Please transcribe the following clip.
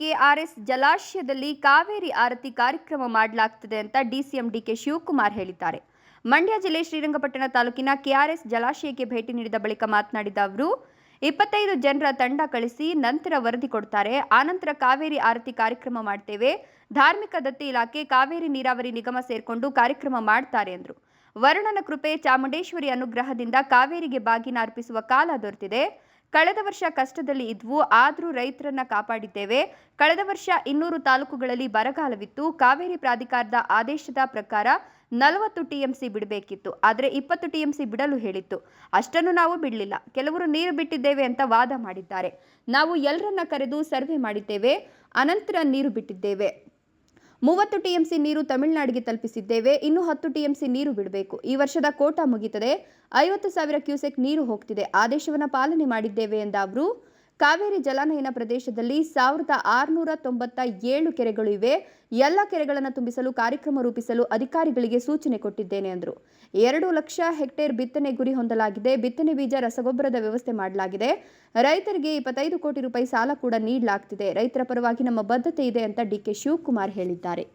KRS ಜಲಾಶಯದಲ್ಲಿ ಕಾವೇರಿ ಆರತಿ ಕಾರ್ಯಕ್ರಮ ಮಾಡಲಾಗುತ್ತದೆ ಅಂತ ಡಿಸಿಎಂ ಡಿಕೆ ಶಿವಕುಮಾರ್ ಹೇಳಿದ್ದಾರೆ. ಮಂಡ್ಯ ಜಿಲ್ಲೆ ಶ್ರೀರಂಗಪಟ್ಟಣ ತಾಲೂಕಿನ ಕೆಆರ್ಎಸ್ ಜಲಾಶಯಕ್ಕೆ ಭೇಟಿ ನೀಡಿದ ಬಳಿಕ ಮಾತನಾಡಿದ ಅವರು, ಇಪ್ಪತ್ತೈದು ಜನರ ತಂಡ ಕಳಿಸಿ ನಂತರ ವರದಿ ಕೊಡ್ತಾರೆ. ಆನಂತರ ಕಾವೇರಿ ಆರತಿ ಕಾರ್ಯಕ್ರಮ ಮಾಡ್ತೇವೆ. ಧಾರ್ಮಿಕ ದತ್ತಿ ಇಲಾಖೆ ಕಾವೇರಿ ನೀರಾವರಿ ನಿಗಮ ಸೇರಿಕೊಂಡು ಕಾರ್ಯಕ್ರಮ ಮಾಡ್ತಾರೆ ಎಂದರು ವರುಣನ ಕೃಪೆ ಚಾಮುಂಡೇಶ್ವರಿ ಅನುಗ್ರಹದಿಂದ ಕಾವೇರಿಗೆ ಬಾಗಿನ ಅರ್ಪಿಸುವ ಕಾಲ ದೊರೆತಿದೆ. ಕಳೆದ ವರ್ಷ ಕಷ್ಟದಲ್ಲಿ ಇದ್ವು, ಆದರೂ ರೈತರನ್ನ ಕಾಪಾಡಿದ್ದೇವೆ. ಕಳೆದ ವರ್ಷ ಇನ್ನೂರು ತಾಲೂಕುಗಳಲ್ಲಿ ಬರಗಾಲವಿತ್ತು. ಕಾವೇರಿ ಪ್ರಾಧಿಕಾರದ ಆದೇಶದ ಪ್ರಕಾರ ನಲವತ್ತು ಟಿಎಂಸಿ ಬಿಡಬೇಕಿತ್ತು. ಆದರೆ ಇಪ್ಪತ್ತು ಟಿಎಂಸಿ ಬಿಡಲು ಹೇಳಿತ್ತು. ಅಷ್ಟನ್ನು ನಾವು ಬಿಡಲಿಲ್ಲ. ಕೆಲವರು ನೀರು ಬಿಟ್ಟಿದ್ದೇವೆ ಅಂತ ವಾದ ಮಾಡಿದ್ದಾರೆ. ನಾವು ಎಲ್ಲರನ್ನ ಕರೆದು ಸರ್ವೆ ಮಾಡಿದ್ದೇವೆ. ಅನಂತರ ನೀರು ಬಿಟ್ಟಿದ್ದೇವೆ. ಮೂವತ್ತು ಟಿಎಂಸಿ ನೀರು ತಮಿಳುನಾಡಿಗೆ ತಲುಪಿಸಿದ್ದೇವೆ, ಇನ್ನು ಹತ್ತು ಟಿಎಂಸಿ ನೀರು ಬಿಡಬೇಕು. ಈ ವರ್ಷದ ಕೋಟಾ ಮುಗಿತದೆ, ಐವತ್ತು ಸಾವಿರ ಕ್ಯೂಸೆಕ್ ನೀರು ಹೋಗ್ತಿದೆ. ಆದೇಶವನ್ನು ಪಾಲನೆ ಮಾಡಿದ್ದೇವೆ ಎಂದ ಅವರು ಕಾವೇರಿ ಜಲಾನಯನ ಪ್ರದೇಶದಲ್ಲಿ ಸಾವಿರದ ಆರುನೂರ ತೊಂಬತ್ತ ಏಳು ಕೆರೆಗಳು ಇವೆ. ಎಲ್ಲ ಕೆರೆಗಳನ್ನು ತುಂಬಿಸಲು, ಕಾರ್ಯಕ್ರಮ ರೂಪಿಸಲು ಅಧಿಕಾರಿಗಳಿಗೆ ಸೂಚನೆ ಕೊಟ್ಟಿದ್ದೇನೆ ಎಂದರು ಎರಡು ಲಕ್ಷ ಹೆಕ್ಟೇರ್ ಬಿತ್ತನೆ ಗುರಿ ಹೊಂದಲಾಗಿದೆ. ಬಿತ್ತನೆ ಬೀಜ, ರಸಗೊಬ್ಬರದ ವ್ಯವಸ್ಥೆ ಮಾಡಲಾಗಿದೆ. ರೈತರಿಗೆ ಇಪ್ಪತ್ತೈದು ಕೋಟಿ ರೂಪಾಯಿ ಸಾಲ ಕೂಡ ನೀಡಲಾಗ್ತಿದೆ. ರೈತರ ಪರವಾಗಿ ನಮ್ಮ ಬದ್ಧತೆ ಇದೆ ಅಂತ ಡಿ ಕೆ ಶಿವಕುಮಾರ್ ಹೇಳಿದ್ದಾರೆ.